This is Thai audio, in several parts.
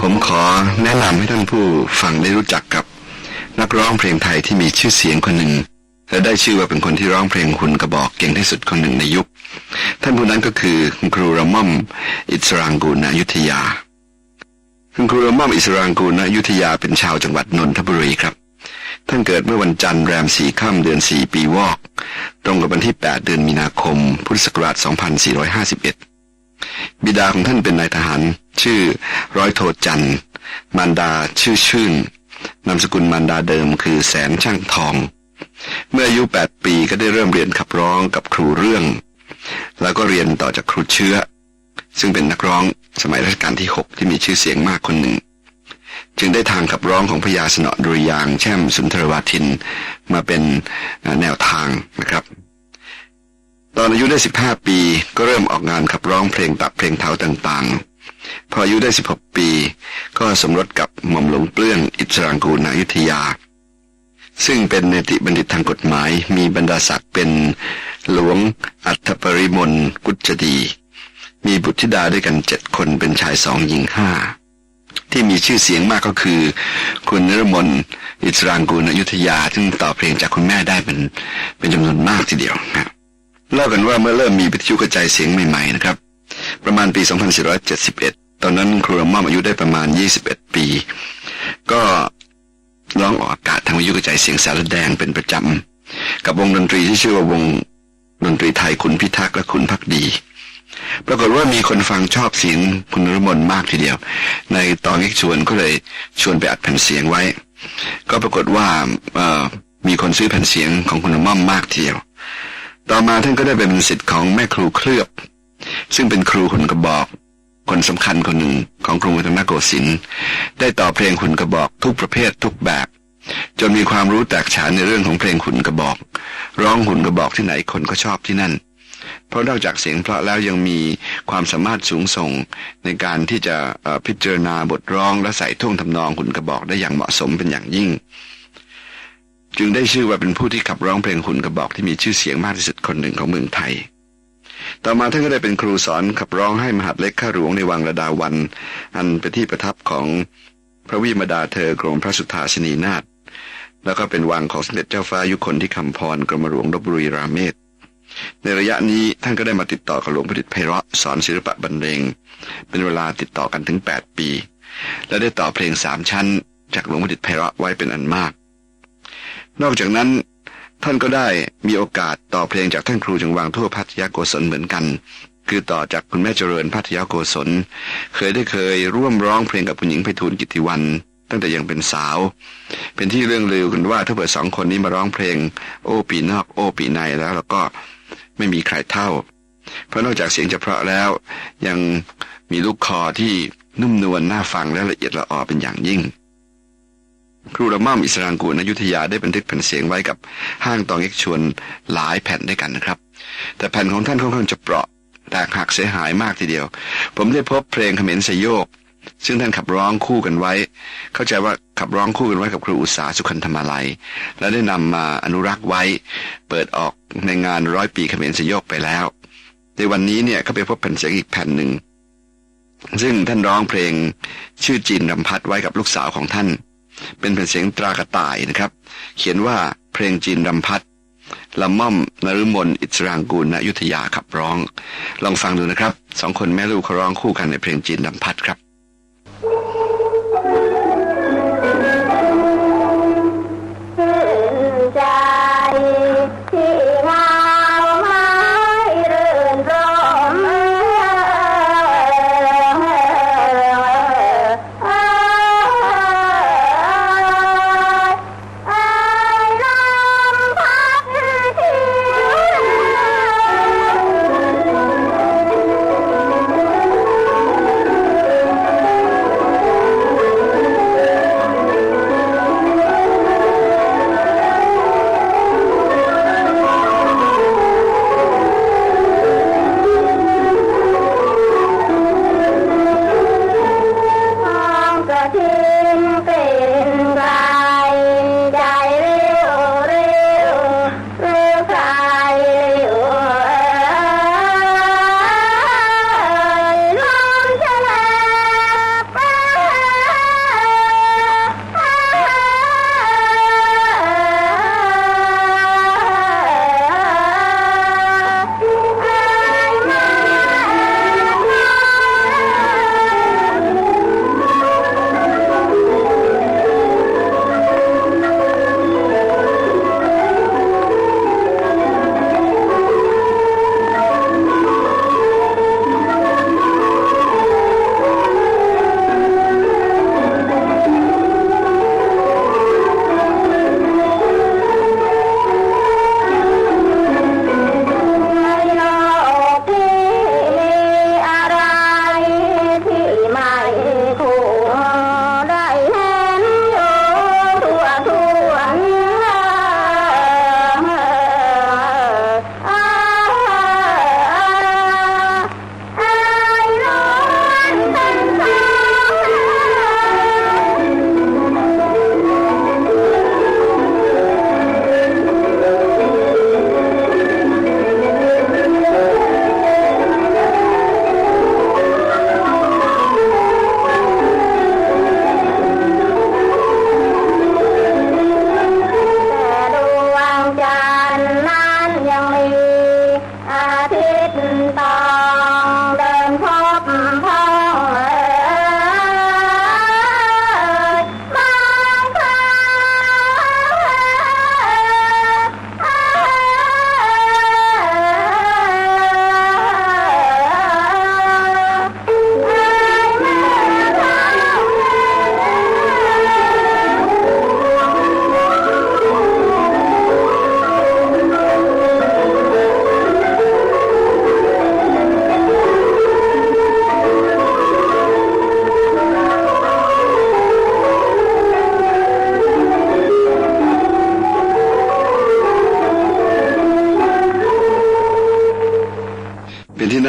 ผมขอแนะนำให้ท่านผู้ฟังได้รู้จักกับนักร้องเพลงไทยที่มีชื่อเสียงคนหนึ่งและได้ชื่อว่าเป็นคนที่ร้องเพลงคุณกระบอกเก่งที่สุดคนหนึ่งในยุค ท่านผู้นั้นก็คือคุณครูระม่อมอิสรางกูณอยุธยา คุณครูระม่อมอิสรางกูณอยุธยาเป็นชาวจังหวัดนนทบุรีครับ ท่านเกิดเมื่อวันจันทร์แรมสี่ค่ำเดือนสี่ปีวอก ตรงกับวันที่ 8 เดือนมีนาคม พุทธศักราช 2451 บิดาของท่านเป็นนายทหาร ชื่อร้อยโทจันทร์มารดาชื่อชื่นนามสกุลมารดาเดิมคือแสนช่างทอง เมื่ออายุ8ปีก็ได้เริ่มเรียนขับร้องกับครูเรื่อง แล้วก็เรียนต่อจากครูเชื้อ ซึ่งเป็นนักร้องสมัยรัชกาลที่ 6 ที่มีชื่อเสียงมากคนหนึ่ง จึงได้ทางขับร้องของพญาสนอดุริยางแช่มสุนทรวาทิน มาเป็นแนวทางนะครับ ตอนอายุได้ 15 ปีก็เริ่มออกงานขับร้องเพลงตับเพลงเท้าต่างๆ พออายุได้ 16 ปี ก็สมรสกับหม่อมหลวงเปลื้องอิสรางกูลณอยุธยา ซึ่งเป็นเนติบัณฑิตทางกฎหมายมีบรรดาศักดิ์เป็นหลวงอัฐปริมลกุจดี มีบุตรธิดาด้วยกันเจ็ดคนเป็นชายสองหญิงห้าที่มีชื่อเสียงมากก็คือ คุณนรมนอิสรางกูลอยุธยา ซึ่งต่อเพลงจากคุณแม่ได้เป็นเป็นจำนวนมากทีเดียวนะครับ เล่ากันว่าเมื่อเริ่มมีวิทยุกระจายเสียงใหม่ๆนะครับ ประมาณปี 2471 ตอนนั้นครูระม่อมอายุได้ประมาณ 21 ปี ก็ร้องออกอากาศทางวิทยุกระจายเสียงสารแดงเป็นประจำ กับวงดนตรีที่ชื่อว่าวงดนตรีไทยคุณพิทักษ์และคุณพักดี ปรากฏว่ามีคนฟังชอบเสียงคุณรมนมากทีเดียว ในตอนเอกชวนก็เลยชวนไปอัดแผ่นเสียงไว้ ก็ปรากฏว่ามีคนซื้อแผ่นเสียงของคุณนรม่อมมากทีเดียว ต่อมาท่านก็ได้เป็นสิทธิ์ของแม่ครูเคลือบ ซึ่งเป็นครูหุ่นกระบอก คนสำคัญคนหนึ่งของกรุงรัตนโกสินทร์ได้ต่อเพลงหุ่นกระบอกทุกประเภททุกแบบ จนมีความรู้แตกฉานในเรื่องของเพลงหุ่นกระบอก ร้องหุ่นกระบอกที่ไหนคนก็ชอบที่นั่น เพราะนอกจากเสียงเพราะแล้วยังมีความสามารถสูงส่งในการที่จะพิจารณาบทร้องและใส่ท่วงทำนองหุ่นกระบอกได้อย่างเหมาะสมเป็นอย่างยิ่ง จึงได้ชื่อว่าเป็นผู้ที่ขับร้องเพลงหุ่นกระบอกที่มีชื่อเสียงมากที่สุดคนหนึ่งของเมืองไทย ต่อมาท่านก็ได้เป็นครูสอนขับร้องให้มหาดเล็กข้าหลวงในวังระดาวัน อันเป็นที่ประทับของพระวิมดาเธอกรมพระสุทธาชนีนาถแล้วก็เป็นวังของสมเด็จเจ้าฟ้ายุคนที่คำพรกรมหลวงลบบุรีราเมศในระยะนี้ท่านก็ได้มาติดต่อกับหลวงพ่อดิษฐ์ไพเราะสอนศิลปะบรรเลง เป็นเวลาติดต่อกันถึง 8 ปี และได้ต่อเพลงสามชั้น จากหลวงพ่อดิษฐ์ไพเราะไว้เป็นอันมาก นอกจากนั้นท่านก็ได้มีโอกาสต่อเพลงจากท่านครูจังหวังทั่วพัทยาโกศลเหมือนกัน คือต่อจากคุณแม่เจริญพัทยาโกศล เคยได้เคยร่วมร้องเพลงกับคุณหญิงไพฑูรย์กิติวัน ตั้งแต่ยังเป็นสาว เป็นที่เรื่องลือกันว่าถ้าเผื่อสองคนนี้มาร้องเพลง โอ้ปีนอกโอ้ปีในแล้วแล้วก็ไม่มีใครเท่า เพราะนอกจากเสียงจะเพราะแล้ว ยังมีลูกคอที่นุ่มนวลน่าฟังและละเอียดละออเป็นอย่างยิ่ง ครูระม่อมอิสรางกูลอยุธยาได้บันทึกแผ่นเสียงไว้กับห้างตองเอกชวนหลายแผ่นด้วยกันนะครับ แต่แผ่นของท่านค่อนข้างจะเปราะแตกหักเสียหายมากทีเดียว ผมได้พบเพลงเขมรสยโยก ซึ่งท่านขับร้องคู่กันไว้ เข้าใจว่าขับร้องคู่กันไว้กับครูอุตสาสุขันธมาลัย และได้นำมาอนุรักษ์ไว้ เปิดออกในงานร้อยปีเขมรสยโยกไปแล้ว ในวันนี้เนี่ยก็ไปพบแผ่นเสียงอีกแผ่นหนึ่งซึ่งท่านร้องเพลงชื่อจีนรำพัดไว้กับลูกสาวของท่าน เป็นแผ่นเสียงตรากระต่ายนะครับ เขียนว่าเพลงจีนรำพัดละม่อมนฤมลอิสรางกูลณยุธยาขับร้อง ลองฟังดูนะครับสองคนแม่ลูกเขาร้องคู่กันในเพลงจีนรำพัดครับ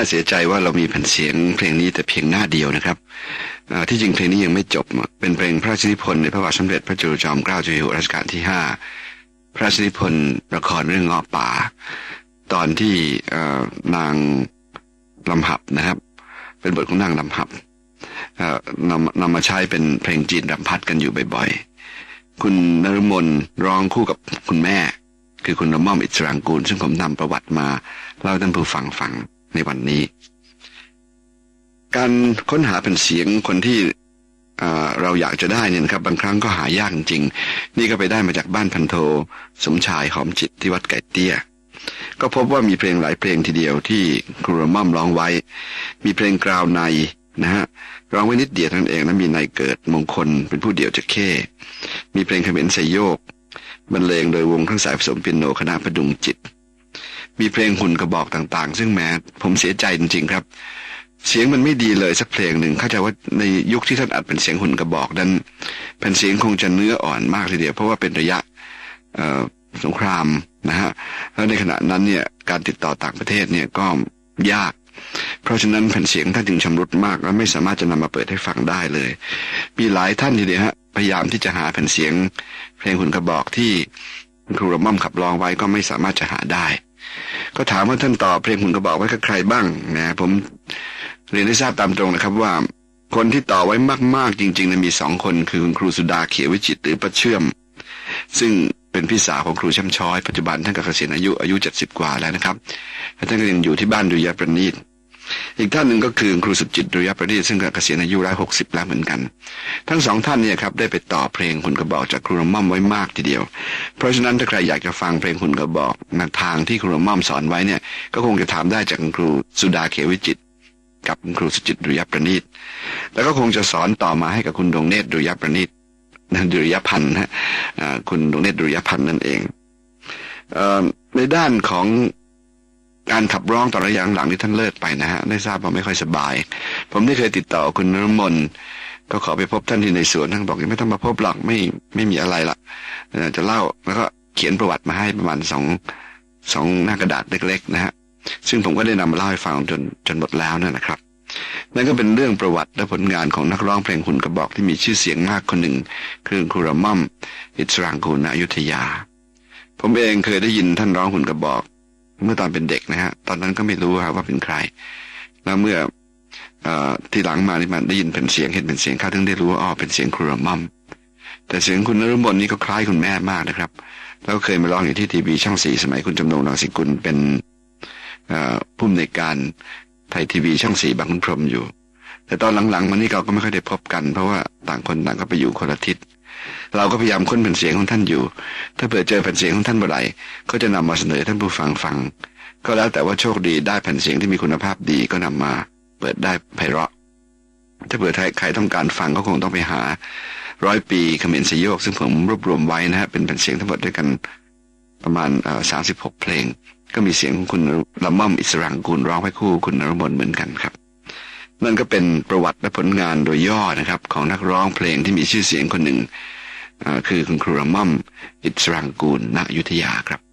น่าเสียใจว่าเรามีแผ่นเสียงเพลงนี้แต่เพียงหน้าเดียวนะครับที่จริงเพลงนี้ยังไม่จบ เป็นเพลงพระราชนิพนธ์ในพระบาทสมเด็จพระจุลจอมเกล้าเจ้าอยู่หัวรัชกาลที่ห้าพระราชนิพนธ์ละครเรื่องเงาะป่า ตอนที่นางลำหับนะครับ เป็นบทของนางลำหับนำนำมาใช้เป็นเพลงจีนรำพัดกันอยู่บ่อยๆ คุณนฤมลร้องคู่กับคุณแม่ คือคุณละม่อมอิสรางกูล ซึ่งผมนำประวัติมาเล่าท่านผู้ฟังฟัง ในวันนี้ การค้นหาเป็นเสียงคนที่เราอยากจะได้เนี่ยครับบางครั้งก็หายากจริง นี่ก็ไปได้มาจากบ้านพันโท สมชายหอมจิตที่วัดไก่เตี้ย ก็พบว่ามีเพลงหลายเพลงทีเดียวที่ครูละม่อมร้องไว้ มีเพลงกราวในนะฮะร้องไว้นิดเดียวท่านั้นเองแล้วมีในเกิดมงคลเป็นผู้เดียวจะเข้ มีเพลงเขมรไซโยกบรรเลงโดยวงทั้งสายผสมเปียโนคณะประดุงจิต มีเพลงหุ่นกระบอกต่างๆ ซึ่งแม้ผมเสียใจจริง ๆ ครับ เสียงมันไม่ดีเลยสักเพลงหนึ่งเข้าใจว่าในยุคที่ท่านอัดเป็นเสียงหุ่นกระบอกนั้นแผ่นเสียงคงจะเนื้ออ่อนมากทีเดียวเพราะว่าเป็นระยะสงครามนะฮะแล้วในขณะนั้นเนี่ยการติดต่อต่างประเทศเนี่ยก็ยาก เพราะฉะนั้นแผ่นเสียงท่านจึงชำรุดมาก และไม่สามารถจะนำมาเปิดให้ฟังได้เลย มีหลายท่านทีเดียวฮะพยายามที่จะหาแผ่นเสียง เพลงหุ่นกระบอกที่ครูระม่อมขับร้องไว้ก็ไม่สามารถจะหาได้ ก็ถามว่าท่านต่อเพลงหุ่นกระบอกไว้กับใครบ้างนะผมเรียนได้ทราบตามตรงนะครับว่า คนที่ต่อไว้มากๆจริงๆนะมีสองคนคือคุณครูสุดาเขียววิจิตหรือประเชื่อม ซึ่งเป็นพี่สาวของครูช่ำช้อยปัจจุบันท่านก็เกษียณอายุอายุเจ็ดสิบกว่าแล้วนะครับและท่านก็ยังอยู่ที่บ้านดุยยาประณีต อีกท่านหนึ่งก็คือครูสุจิตดุริยประณีตซึ่งกเกษียณอายุร้อยหกสิบแล้วเหมือนกัน ทั้งสองท่านเนี่ยครับได้ไปต่อเพลงหุ่นกระบอกจากครูรม่อมไว้มากทีเดียว เพราะฉะนั้นถ้าใครอยากจะฟังเพลงหุ่นกระบอกในทางที่ครูรม่อมสอนไว้เนี่ยก็คงจะถามได้จากครูสุดาเขวิจิตกับคุณครูสุจิตดุริยประณีต แล้วก็คงจะสอนต่อมาให้กับคุณดวงเนตรดุริยประณีตนะดุริยพันธ์นะฮะคุณดวงเนตรดุริยพันธ์นั่นเองเอในด้านของ การขับร้องต่อระยะหลังที่ท่านเลิกไปนะฮะได้ทราบว่าไม่ค่อยสบาย ผมได้เคยติดต่อคุณนรมนก็ขอไปพบท่านที่ในสวนท่านบอกยังไม่ต้องมาพบหรอกไม่ไม่มีอะไรละเอ่อจะเล่าแล้วก็เขียนประวัติมาให้ประมาณสองสองหน้ากระดาษเล็ก ๆ นะฮะซึ่งผมก็ได้นำมาเล่าให้ฟังจนจนหมดแล้วนั่นนะครับ นั่นก็เป็นเรื่องประวัติและผลงานของนักร้องเพลงหุ่นกระบอกที่มีชื่อเสียงมากคนหนึ่ง คือครูระม่อมอิสรางกูณอยุธยา ผมเองเคยได้ยินท่านร้องหุ่นกระบอก เมื่อตอนเป็นเด็กนะฮะ ตอนนั้นก็ไม่รู้ครับว่าเป็นใคร แล้วเมื่ออที่หลังมานี่มันได้ยินเป็นเสียงเห็นเป็นเสียงเข้าถึงได้รู้ว่าอ๋อเป็นเสียงครูรม่อมแต่เสียงคุณนฤมลนี่ก็คล้ายคุณแม่มากนะครับ แล้วเคยมาร้องอยู่ที่ทีวีช่องสี่สมัยคุณจำนงรังสิกุลเป็นผู้อำนวยการไทยทีวีช่องสี่บางคุณพรมอยู่ แต่ตอนหลังๆมานี่เราก็ไม่ค่อยได้พบกัน เพราะว่าต่างคนต่างก็ไปอยู่คนละทิศ เราก็พยายามค้นแผ่นเสียงของท่านอยู่ ถ้าเผื่อเจอแผ่นเสียงของท่านเมื่อไหร่ก็จะนำมาเสนอท่านผู้ฟังฟัง ก็แล้วแต่ว่าโชคดีได้แผ่นเสียงที่มีคุณภาพดีก็นำมาเปิดได้ไพเราะ ถ้าเผื่อใครต้องการฟังก็คงต้องไปหาร้อยปีเขมรสยโยก ซึ่งผมรวบรวมไว้นะฮะเป็นแผ่นเสียงทั้งหมดด้วยกันประมาณสามสิบหกเพลง ก็มีเสียงของคุณละม่อมอิสรังกูลร้องไว้คู่คุณนรมนเหมือนกันครับนั่นก็เป็นประวัติและผลงานโดยย่อนะครับ ของนักร้องเพลงที่มีชื่อเสียงคนหนึ่ง คือคุณครูระม่อมอิสรังกูลณอยุธยาครับ